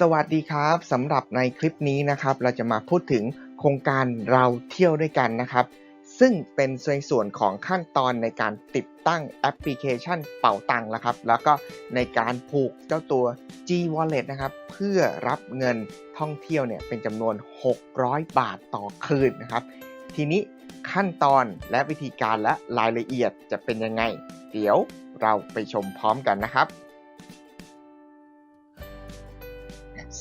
สวัสดีครับสำหรับในคลิปนี้นะครับ เราจะมาพูดถึงโครงการเราเที่ยวด้วยกันนะครับ ซึ่งเป็นในส่วนของขั้นตอนในการติดตั้งแอปพลิเคชันเป๋าตังค์นะครับ แล้วก็ในการผูกเจ้าตัว G Wallet นะครับ เพื่อรับเงินท่องเที่ยวเนี่ยเป็นจำนวน 600 บาทต่อคืนนะครับ ทีนี้ขั้นตอนและวิธีการและรายละเอียดจะเป็นยังไง เดี๋ยวเราไปชมพร้อมกันนะครับ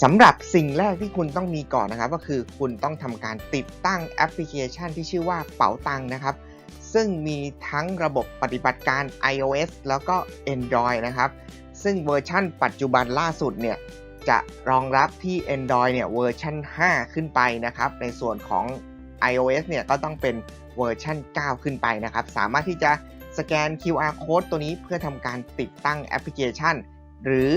สำหรับสิ่งแรกที่คุณต้องมีก่อนนะครับ ก็คือคุณต้องทำการติดตั้งแอปพลิเคชันที่ชื่อว่าเป๋าตังนะครับ ซึ่งมีทั้งระบบปฏิบัติการ iOS แล้วก็ Android นะครับ ซึ่งเวอร์ชั่นปัจจุบันล่าสุดเนี่ยจะรองรับที่ Android เนี่ยเวอร์ชัน5 ขึ้นไปนะครับ ในส่วนของ iOS เนี่ยก็ต้องเป็นเวอร์ชัน9 ขึ้นไปนะครับ สามารถที่จะสแกน QR code ตัวนี้เพื่อทำการติดตั้งแอปพลิเคชัน หรือ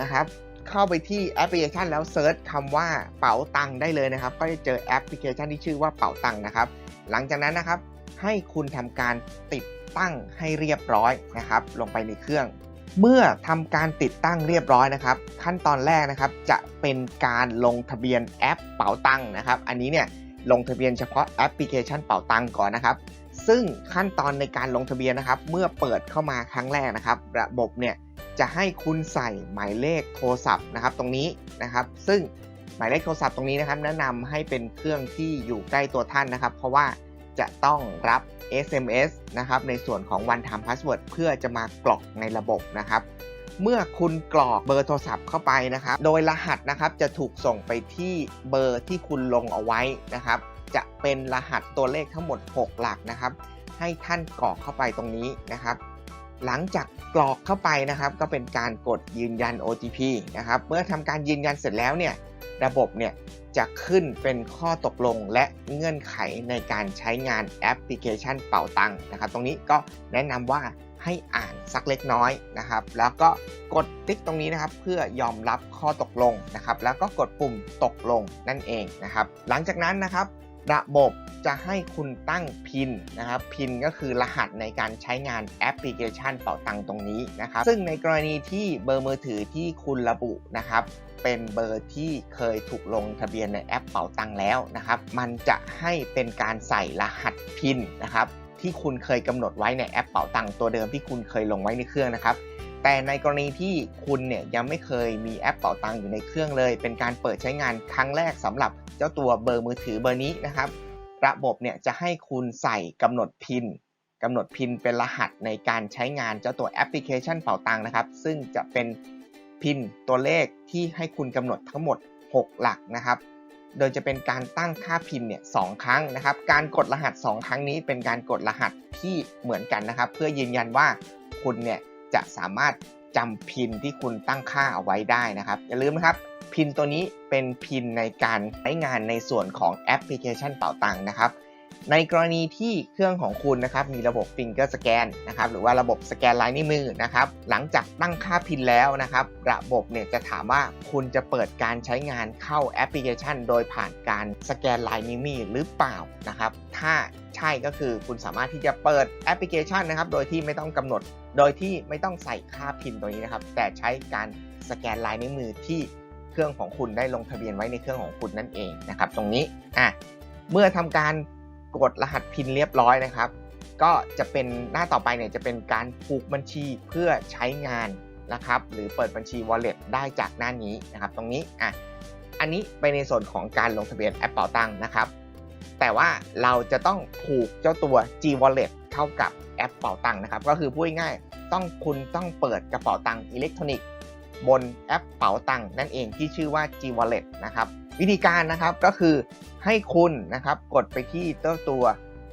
นะครับ เข้าไปที่แอปพลิเคชันแล้วเซิร์ชคำว่าเป๋าตังได้เลยนะครับ ก็จะเจอแอปพลิเคชันที่ชื่อว่าเป๋าตังนะครับ หลังจากนั้นนะครับ ให้คุณทำการติดตั้งให้เรียบร้อยนะครับ ลงไปในเครื่อง เมื่อทำการติดตั้งเรียบร้อยนะครับ ขั้นตอนแรกนะครับ จะเป็นการลงทะเบียนแอปเป๋าตังนะครับ อันนี้เนี่ยลงทะเบียนเฉพาะแอปพลิเคชันเป๋าตังก่อนนะครับ ซึ่งขั้นตอนในการลงทะเบียนนะครับ เมื่อเปิดเข้ามาครั้งแรกนะครับ ระบบเนี่ย จะให้คุณใส่หมายเลขโทรศัพท์นะครับตรงนี้นะครับ ซึ่งหมายเลขโทรศัพท์ตรงนี้นะครับ แนะนำให้เป็นเครื่องที่อยู่ใกล้ตัวท่านนะครับ เพราะว่าจะต้องรับ SMS นะครับในส่วนของ One Time Password เพื่อจะมากรอกในระบบนะครับ เมื่อคุณกรอกเบอร์โทรศัพท์เข้าไปนะครับ โดยรหัสนะครับจะถูกส่งไปที่เบอร์ที่คุณลงเอาไว้นะครับ จะเป็นรหัสตัวเลขทั้งหมด 6 หลักนะครับ ให้ท่านกรอกเข้าไปตรงนี้นะครับ หลังจากกรอกเข้าไปนะครับก็เป็นการกดยืนยัน OTP นะครับเมื่อทำการยืนยันเสร็จแล้วเนี่ยระบบเนี่ยจะขึ้นเป็นข้อตกลงและเงื่อนไขในการใช้งานแอปพลิเคชันเป่าตังค์นะครับ ตรงนี้ก็แนะนำว่าให้อ่านสักเล็กน้อยนะครับ แล้วก็กดติ๊กตรงนี้นะครับ เพื่อยอมรับข้อตกลงนะครับ แล้วก็กดปุ่มตกลงนั่นเองนะครับ หลังจากนั้นนะครับ ระบบจะให้คุณตั้งพินนะครับพินก็คือรหัสในการใช้งานแอปพลิเคชันเป่าตังตรงนี้นะครับ ซึ่งในกรณีที่เบอร์มือถือที่คุณระบุนะครับเป็นเบอร์ที่เคยถูกลงทะเบียนในแอปเป๋าตังแล้วนะครับ มันจะให้เป็นการใส่รหัสพินนะครับที่คุณเคยกำหนดไว้ในแอปเป๋าตังตัวเดิมที่คุณเคยลงไว้ในเครื่องนะครับ แต่ในกรณีที่คุณเนี่ยยังไม่เคยมีแอปเป๋าตังค์อยู่ในเครื่องเลย เป็นการเปิดใช้งานครั้งแรกสำหรับเจ้าตัวเบอร์มือถือเบอร์นี้นะครับ ระบบเนี่ยจะให้คุณใส่กำหนดพินกำหนดพินเป็นรหัสในการใช้งานเจ้าตัวแอปพลิเคชันเป๋าตังค์นะครับ ซึ่งจะเป็นพินตัวเลขที่ให้คุณกำหนดทั้งหมด 6 หลักนะครับ โดยจะเป็นการตั้งค่าพินเนี่ยสครั้งนะครับ การกดรหัส 2 ครั้งนี้เป็นการกดรหัสที่เหมือนกันนะครับ เพื่อยืนยันว่าคุณเนี่ย จะสามารถจำพินที่คุณตั้งค่าเอาไว้ได้นะครับ อย่าลืมนะครับ พินตัวนี้เป็นพินในการใช้งานในส่วนของแอปพลิเคชันเป๋าตังค์นะครับ ในกรณีที่เครื่องของคุณนะครับมีระบบ Finger Scan นะครับหรือว่าระบบสแกนลายนิ้วมือนะครับหลังจากตั้งค่าพินแล้วนะครับระบบเนี่ยจะถามว่าคุณจะเปิดการใช้งานเข้าแอปพลิเคชัน โดยผ่านการสแกนลายนิ้วมือหรือเปล่านะครับถ้าใช่ก็คือคุณสามารถที่จะเปิดแอปพลิเคชันนะครับโดยที่ไม่ต้องกำหนด โดยที่ไม่ต้องใส่ค่าพินตัวนี้นะครับแต่ใช้การสแกนลายนิ้วมือที่เครื่องของคุณได้ลงทะเบียนไว้ในเครื่องของคุณนั่นเองนะครับตรงนี้อะเมื่อทำการ กดรหัสพินเรียบร้อยนะครับ ก็จะเป็นหน้าต่อไปเนี่ยจะเป็นการผูกบัญชีเพื่อใช้งานนะครับ หรือเปิดบัญชี wallet ได้จากหน้านี้นะครับ ตรงนี้อะอันนี้ไปในส่วนของการลงทะเบียนแอปเป๋าตังค์นะครับ แต่ว่าเราจะต้องผูกเจ้าตัว G Wallet เข้ากับแอปเป๋าตังค์นะครับ ก็คือพูดง่ายต้องคุณต้องเปิดกระเป๋าตังค์อิเล็กทรอนิกส์บนแอปเป๋าตังค์นั่นเองที่ชื่อว่า G Wallet นะครับ วิธีการนะครับก็คือให้คุณนะครับกดไปที่เจ้าตัว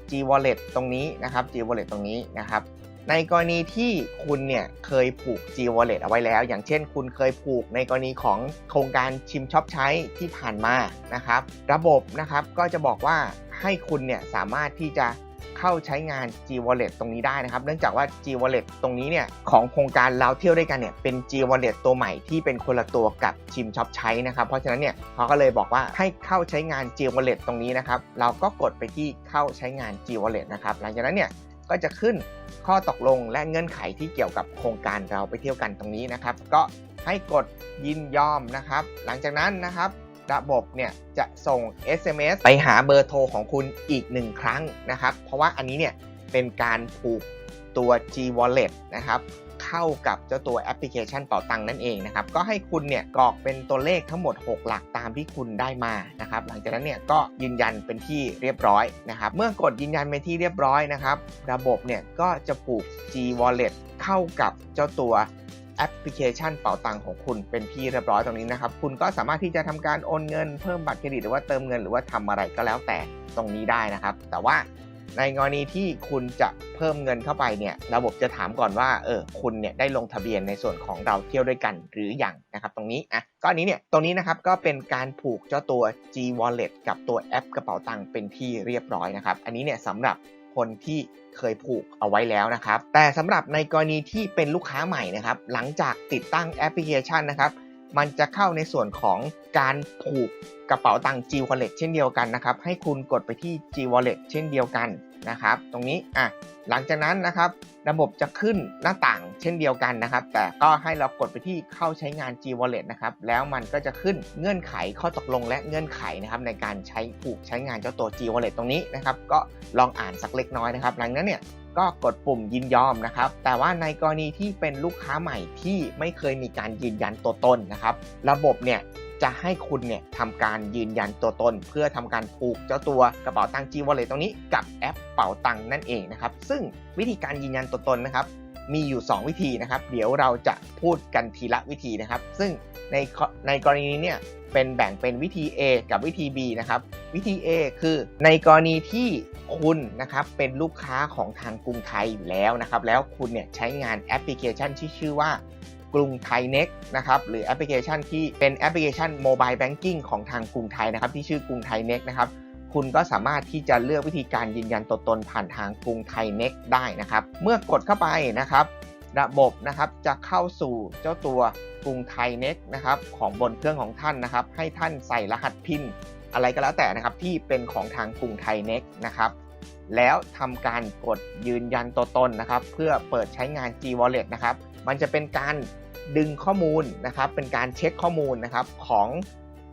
G Wallet ตรงนี้นะครับ G Wallet ตรงนี้นะครับ ในกรณีที่คุณเนี่ยเคยผูก G Wallet เอาไว้แล้ว อย่างเช่น คุณเคยผูกในกรณีของโครงการชิมช็อปใช้ที่ผ่านมานะครับ ระบบนะครับก็จะบอกว่าให้คุณเนี่ยสามารถที่จะ เข้าใช้งาน G Wallet ตรงนี้ได้นะครับ เนื่องจากว่า G Wallet ตรงนี้เนี่ยของโครงการเราเที่ยวด้วยกันเนี่ยเป็น G Wallet ตัวใหม่ที่เป็นคนละตัวกับชิมช็อปใช้นะครับ เพราะฉะนั้นเนี่ยเขาก็เลยบอกว่าให้เข้าใช้งาน G Wallet ตรงนี้นะครับ เราก็กดไปที่เข้าใช้งาน G Wallet นะครับ หลังจากนั้นเนี่ยก็จะขึ้นข้อตกลงและเงื่อนไขที่เกี่ยวกับโครงการเราไปเที่ยวกันตรงนี้นะครับ ก็ให้กดยินยอมนะครับ หลังจากนั้นนะครับ ระบบเนี่ยจะส่ง SMS ไปหาเบอร์โทรของคุณอีกหนึ่งครั้งนะครับ เพราะว่าอันนี้เนี่ยเป็นการผูกตัว G Wallet นะครับเข้ากับเจ้าตัวแอปพลิเคชันเป๋าตังค์นั่นเองนะครับ ก็ให้คุณเนี่ยกรอกเป็นตัวเลขทั้งหมด 6 หลักตามที่คุณได้มานะครับ หลังจากนั้นเนี่ยก็ยืนยันเป็นที่เรียบร้อยนะครับ เมื่อกดยืนยันเป็นที่เรียบร้อยนะครับ ระบบเนี่ยก็จะผูก G Wallet เข้ากับเจ้าตัว แอปพลิเคชันเป๋าตังค์ของคุณเป็นที่เรียบร้อยตรงนี้นะครับ คุณก็สามารถที่จะทำการโอนเงินเพิ่มบัตรเครดิตหรือว่าเติมเงินหรือว่าทำอะไรก็แล้วแต่ตรงนี้ได้นะครับ แต่ว่าในกรณีที่คุณจะเพิ่มเงินเข้าไปเนี่ยระบบจะถามก่อนว่าเออคุณเนี่ยได้ลงทะเบียนในส่วนของเราเที่ยวด้วยกันหรืออยังนะครับ ตรงนี้อะก็อันนี้เนี่ยตรงนี้นะครับก็เป็นการผูกเจ้าตัว G Wallet กับตัวแอปกระเป๋าตังค์เป็นที่เรียบร้อยนะครับ อันนี้เนี่ยสำหรับ คนที่เคยผูกเอาไว้แล้วนะครับ แต่สำหรับในกรณีที่เป็นลูกค้าใหม่นะครับ หลังจากติดตั้งแอปพลิเคชันนะครับ มันจะเข้าในส่วนของการผูกกระเป๋าตังค์ G Wallet เช่นเดียวกันนะครับ ให้คุณกดไปที่ G Wallet เช่นเดียวกัน นะครับ ตรงนี้อะหลังจากนั้นนะครับ ระบบจะขึ้นหน้าต่างเช่นเดียวกันนะครับ แต่ก็ให้เรากดไปที่เข้าใช้งาน G Wallet นะครับ แล้วมันก็จะขึ้นเงื่อนไขข้อตกลงและเงื่อนไขนะครับในการใช้ผูกใช้งานเจ้าตัว G Wallet ตรงนี้นะครับ ก็ลองอ่านสักเล็กน้อยนะครับ หลังนั้นเนี่ยก็กดปุ่มยินยอมนะครับ แต่ว่าในกรณีที่เป็นลูกค้าใหม่ที่ไม่เคยมีการยืนยันตัวตนนะครับ ระบบเนี่ย จะให้คุณเนี่ยทำการยืนยันตัวตน เพื่อทำการผูกเจ้าตัวกระเป๋าตังค์ G Wallet ตรงนี้กับแอปเป๋าตังค์นั่นเองนะครับ ซึ่งวิธีการยืนยันตัวตนนะครับ มีอยู่ 2 วิธีนะครับ เดี๋ยวเราจะพูดกันทีละวิธีนะครับ ซึ่งในในกรณีนี้เนี่ยเป็นแบ่งเป็นวิธี A กับวิธี B นะครับ วิธี A คือในกรณีที่คุณนะครับเป็นลูกค้าของทางกรุงไทยอยู่แล้วนะครับ แล้วคุณเนี่ยใช้งานแอปพลิเคชันที่ชื่อว่า กรุงไทยเน็กนะครับหรือแอปพลิเคชันที่เป็นแอปพลิเคชันโมบายแบงกิ้งของทางกรุงไทยนะครับที่ชื่อกรุงไทยเน็กนะครับคุณก็สามารถที่จะเลือกวิธีการยืนยันตัวตนผ่านทางกรุงไทยเน็กได้นะครับ เมื่อกดเข้าไปนะครับ ระบบนะครับจะเข้าสู่เจ้าตัวกรุงไทยเน็กนะครับของบนเครื่องของท่านนะครับ ให้ท่านใส่รหัสพินอะไรก็แล้วแต่นะครับที่เป็นของทางกรุงไทยเน็กนะครับ แล้วทำการกดยืนยันตัวตนนะครับ เพื่อเปิดใช้งาน G Wallet นะครับ มันจะเป็นการ ดึงข้อมูลนะครับเป็นการเช็คข้อมูลนะครับของ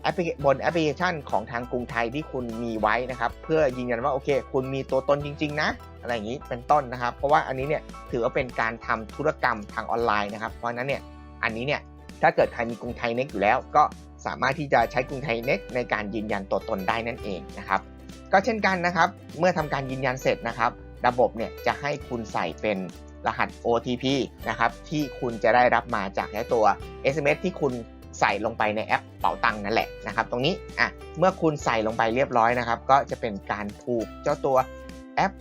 แอปพลิเคบนแอปพลิเคชันของทางกรุงไทยที่คุณมีไว้นะครับ เพื่อยืนยันว่าโอเค คุณมีตัวตนจริง ๆ นะ อะไรอย่างนี้เป็นต้นนะครับ เพราะว่าอันนี้เนี่ยถือว่าเป็นการทำธุรกรรมทางออนไลน์นะครับ เพราะนั้นเนี่ยอันนี้เนี่ยถ้าเกิดใครมีกรุงไทยเน็กอยู่แล้ว ก็สามารถที่จะใช้กรุงไทยเน็กในการยืนยันตัวตนได้นั่นเองนะครับ ก็เช่นกันนะครับ เมื่อทำการยืนยันเสร็จนะครับ ระบบเนี่ยจะให้คุณใส่เป็น รหัส OTP นะครับที่คุณจะได้รับมาจากไอ้ตัว SMS ที่คุณใส่ลงไปในแอปเป๋าตังนั่นแหละนะครับตรงนี้อะเมื่อคุณใส่ลงไปเรียบร้อยนะครับ ก็จะเป็นการผูกเจ้าตัวแอป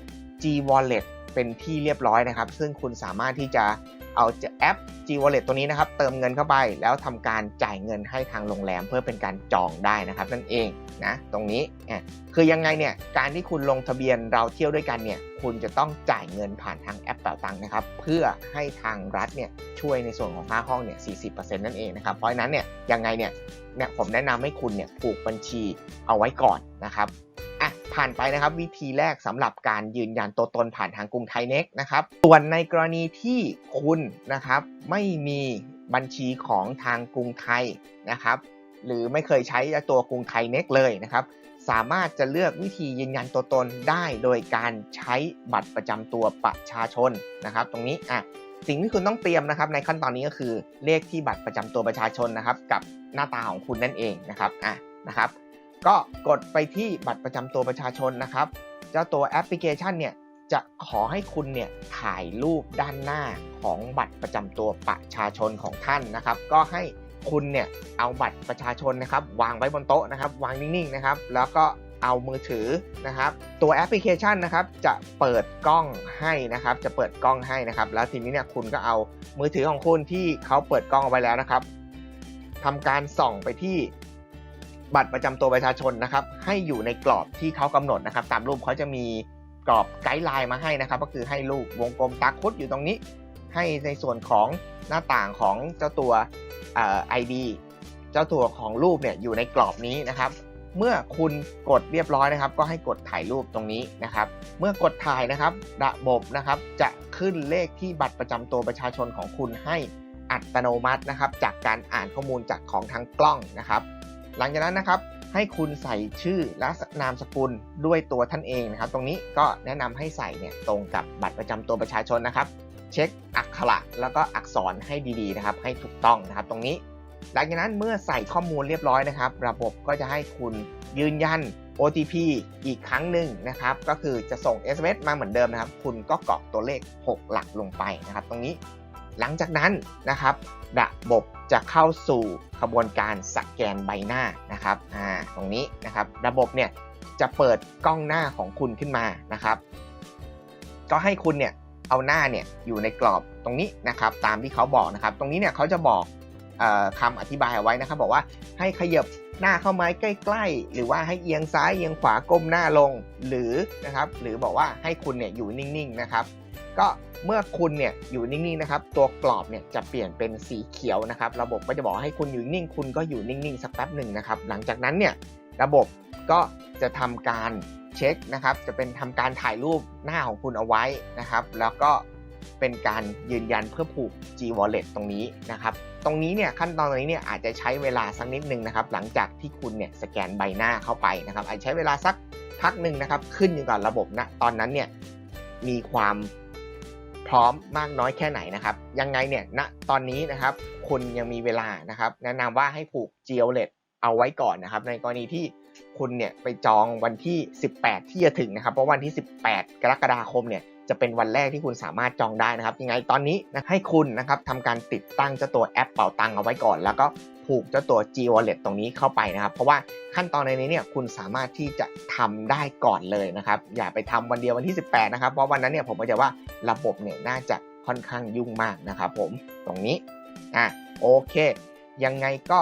G Wallet เป็นที่เรียบร้อยนะครับ ซึ่งคุณสามารถที่จะ เอาแอป G Wallet ตัวนี้นะครับ เติมเงินเข้าไปแล้วทำการจ่ายเงินให้ทางโรงแรมเพื่อเป็นการจองได้นะครับนั่นเองนะตรงนี้อะคือยังไงเนี่ยการที่คุณลงทะเบียนเราเที่ยวด้วยกันเนี่ยคุณจะต้องจ่ายเงินผ่านทางแอปเป๋าตังค์นะครับเพื่อให้ทางรัฐเนี่ยช่วยในส่วนของค่าห้องเนี่ย 40%นั่นเองนะครับเพราะฉะนั้นเนี่ยยังไงเนี่ยเนี่ยผมแนะนำให้คุณเนี่ยผูกบัญชีเอาไว้ก่อนนะครับ อะผ่านไปนะครับวิธีแรกสำหรับการยืนยันตัวตนผ่านทางกรุงไทยเน็กนะครับส่วนในกรณีที่คุณนะครับไม่มีบัญชีของทางกรุงไทยนะครับ หรือไม่เคยใช้ตัวกรุงไทยเน็กเลยนะครับสามารถจะเลือกวิธียืนยันตัวตนได้โดยการใช้บัตรประจำตัวประชาชนนะครับ ตรงนี้อะสิ่งที่คุณต้องเตรียมนะครับในขั้นตอนนี้ก็คือเลขที่บัตรประจำตัวประชาชนนะครับ กับหน้าตาของคุณนั่นเองนะครับอะนะครับ ก็กดไปที่บัตรประจำตัวประชาชนนะครับ เจ้าตัวแอปพลิเคชันเนี่ยจะขอให้คุณเนี่ยถ่ายรูปด้านหน้าของบัตรประจำตัวประชาชนของท่านนะครับ ก็ให้คุณเนี่ยเอาบัตรประชาชนนะครับ วางไว้บนโต๊ะนะครับ วางนิ่งๆนะครับ แล้วก็เอามือถือนะครับ ตัวแอปพลิเคชันนะครับ จะเปิดกล้องให้นะครับ จะเปิดกล้องให้นะครับ แล้วทีนี้เนี่ยคุณก็เอามือถือของคุณที่เขาเปิดกล้องเอาไว้แล้วนะครับทำการส่องไปที่ บัตรประจำตัวประชาชนนะครับให้อยู่ในกรอบที่เขากำหนดนะครับตามรูปเขาจะมีกรอบไกด์ไลน์มาให้นะครับ ก็คือให้รูปวงกลมตาคุดอยู่ตรงนี้ ให้ในส่วนของหน้าต่างของเจ้าตัวเอ่อ ID เจ้าตัวของรูปเนี่ยอยู่ในกรอบนี้นะครับ เมื่อคุณกดเรียบร้อยนะครับ ก็ให้กดถ่ายรูปตรงนี้นะครับ เมื่อกดถ่ายนะครับระบบนะครับจะขึ้นเลขที่บัตรประจำตัวประชาชนของคุณให้อัตโนมัตินะครับ จากการอ่านข้อมูลจากของทางกล้องนะครับ หลังจากนั้นนะครับให้คุณใส่ชื่อและนามสกุลด้วยตัวท่านเองนะครับ ตรงนี้ก็แนะนำให้ใส่เนี่ยตรงกับบัตรประจำตัวประชาชนนะครับ เช็คอักขระแล้วก็อักษรให้ดีๆนะครับ ให้ถูกต้องนะครับ ตรงนี้ หลังจากนั้นเมื่อใส่ข้อมูลเรียบร้อยนะครับ ระบบก็จะให้คุณยืนยัน OTP อีกครั้งหนึ่งนะครับ ก็คือจะส่ง SMS มาเหมือนเดิมนะครับ คุณก็กรอกตัวเลข 6 หลักลงไปนะครับ ตรงนี้ หลังจากนั้นนะครับระบบจะเข้าสู่ขบวนการสแกนใบหน้านะครับอ่าตรงนี้นะครับ ระบบเนี่ยจะเปิดกล้องหน้าของคุณขึ้นมานะครับ ก็ให้คุณเนี่ยเอาหน้าเนี่ยอยู่ในกรอบตรงนี้นะครับ ตามที่เขาบอกนะครับ ตรงนี้เนี่ยเขาจะบอกออคำอธิบายเอาไว้นะครับ บอกว่าให้ขยับหน้าเข้ามาใกล้ๆ หรือว่าให้เอียงซ้ายเอียงขวาก้มหน้าลงหรือนะครับ หรือบอกว่าให้คุณเนี่ยอยู่นิ่งๆนะครับ ก็เมื่อคุณเนี่ยอยู่นิ่งๆนะครับ ตัวกรอบเนี่ยจะเปลี่ยนเป็นสีเขียวนะครับ ระบบก็จะบอกให้คุณอยู่นิ่ง คุณก็อยู่นิ่งๆสักแป๊บหนึ่งนะครับ หลังจากนั้นเนี่ยระบบก็จะทำการเช็คนะครับ จะเป็นทำการถ่ายรูปหน้าของคุณเอาไว้นะครับ แล้วก็เป็นการยืนยันเพื่อผูก G Wallet ตรงนี้นะครับ ตรงนี้เนี่ยขั้นตอนตรงนี้เนี่ยอาจจะใช้เวลาสักนิดนึงนะครับ หลังจากที่คุณเนี่ยสแกนใบหน้าเข้าไปนะครับ อาจจะใช้เวลาสักพักหนึ่งนะครับ ขึ้นอยู่กับระบบนะตอนนั้นเนี่ยมีความ พร้อมมากน้อยแค่ไหนนะครับ ยังไงเนี่ยณตอนนี้นะครับคุณยังมีเวลานะครับ แนะนำว่าให้ผูก g e o l e t เอาไว้ก่อนนะครับ ในกรณีที่คุณเนี่ยไปจองวันที่ 18 ที่จะถึงนะครับ เพราะวันที่ 18 กรกฎาคมเนี่ยจะเป็นวันแรกที่คุณสามารถจองได้นะครับ ยังไงตอนนี้นะให้คุณนะครับทำการติดตั้งเจ้าตัวแอปเป่าตังเอาไว้ก่อน แล้วก็ ผูกเจ้าตัว G Wallet ตรงนี้เข้าไปนะครับ เพราะว่าขั้นตอนในนี้เนี่ยคุณสามารถที่จะทำได้ก่อนเลยนะครับ อย่าไปทำวันเดียววันที่ 18 นะครับ เพราะวันนั้นเนี่ยผมก็จะว่าระบบเนี่ยน่าจะค่อนข้างยุ่งมากนะครับผมตรงนี้อะโอเค ยังไงก็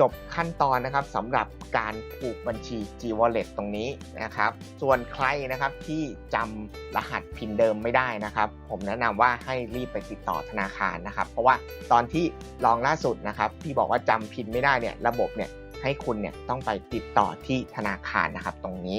จบขั้นตอนนะครับสำหรับการผูกบัญชี G Wallet ตรงนี้นะครับ ส่วนใครนะครับที่จำรหัสพินเดิมไม่ได้นะครับ ผมแนะนำว่าให้รีบไปติดต่อธนาคารนะครับ เพราะว่าตอนที่ลองล่าสุดนะครับที่บอกว่าจำพินไม่ได้เนี่ยระบบเนี่ยให้คุณเนี่ยต้องไปติดต่อที่ธนาคารนะครับตรงนี้